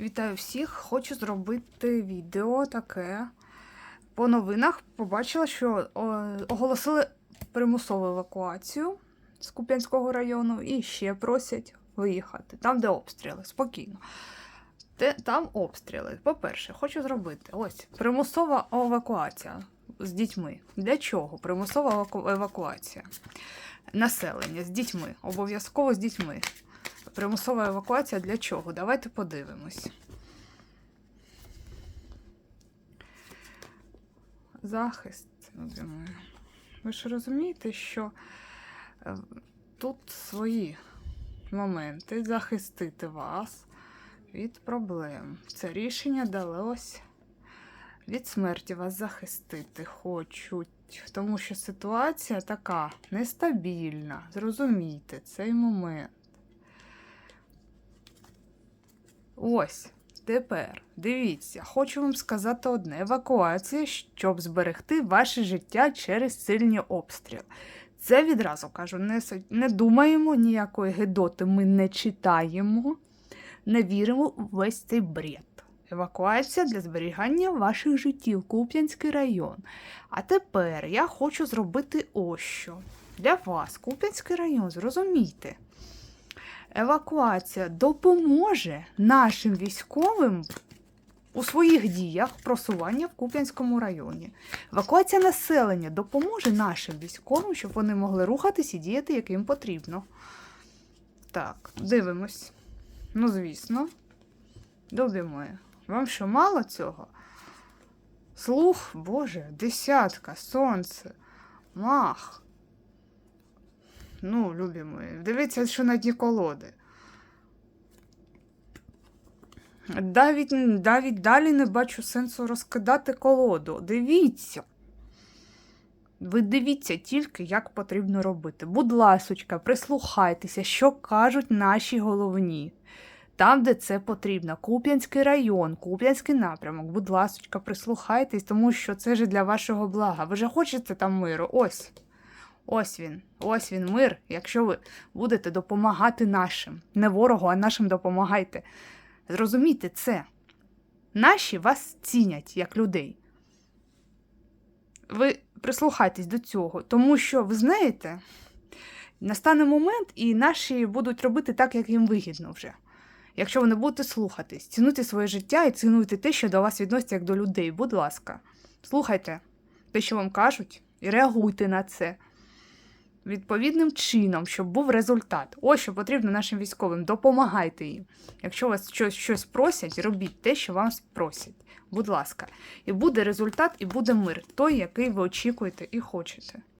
Вітаю всіх! Хочу зробити відео таке. По новинах побачила, що оголосили примусову евакуацію з Куп'янського району і ще просять виїхати. Там, де обстріли, спокійно. Там обстріли. По-перше, хочу зробити ось примусова евакуація з дітьми. Для чого? Примусова евакуація. Населення з дітьми. Обов'язково з дітьми. Примусова евакуація для чого? Давайте подивимось. Захист. Ви ж розумієте, що е, тут свої моменти захистити вас від проблем. Це рішення далось від смерті вас захистити хочуть, тому що ситуація така нестабільна. Зрозумійте цей момент. Ось, тепер дивіться, хочу вам сказати одне: евакуація, щоб зберегти ваше життя через сильні обстріли. Це відразу кажу, не, не думаємо, ніякої гедоти ми не читаємо, не віримо у весь цей бред. Евакуація для зберігання ваших життів, Куп'янський район. А тепер я хочу зробити ось що. Для вас, Куп'янський район, зрозумійте евакуація допоможе нашим військовим у своїх діях просування в Куп'янському районі. Евакуація населення допоможе нашим військовим, щоб вони могли рухатись і діяти, як їм потрібно. Так, дивимось. Ну, звісно. Любі мої, вам що мало цього? Слух, Боже, десятка, сонце, мах. Ну, любі мої, дивіться, що на дні колоди. Навіть, навіть далі не бачу сенсу розкидати колоду. Дивіться. Ви дивіться тільки, як потрібно робити. Будь ласочка, прислухайтеся, що кажуть наші головні. Там, де це потрібно, Куп'янський район, Куп'янський напрямок. Будь ласочка, прислухайтесь, тому що це ж для вашого блага. Ви же хочете там миру? Ось. Ось він, ось він мир, якщо ви будете допомагати нашим. Не ворогу, а нашим допомагайте. Зрозумійте це. Наші вас цінять як людей. Ви прислухайтесь до цього, тому що ви знаєте, настане момент, і наші будуть робити так, як їм вигідно вже. Якщо ви не будете слухатись, цінуйте своє життя і цінуйте те, що до вас відноситься як до людей. Будь ласка, слухайте те, що вам кажуть, і реагуйте на це відповідним чином, щоб був результат. Ось що потрібно нашим військовим. Допомагайте їм. Якщо вас щось, щось просять, робіть те, що вас просять. Будь ласка. І буде результат, і буде мир, той, який ви очікуєте і хочете.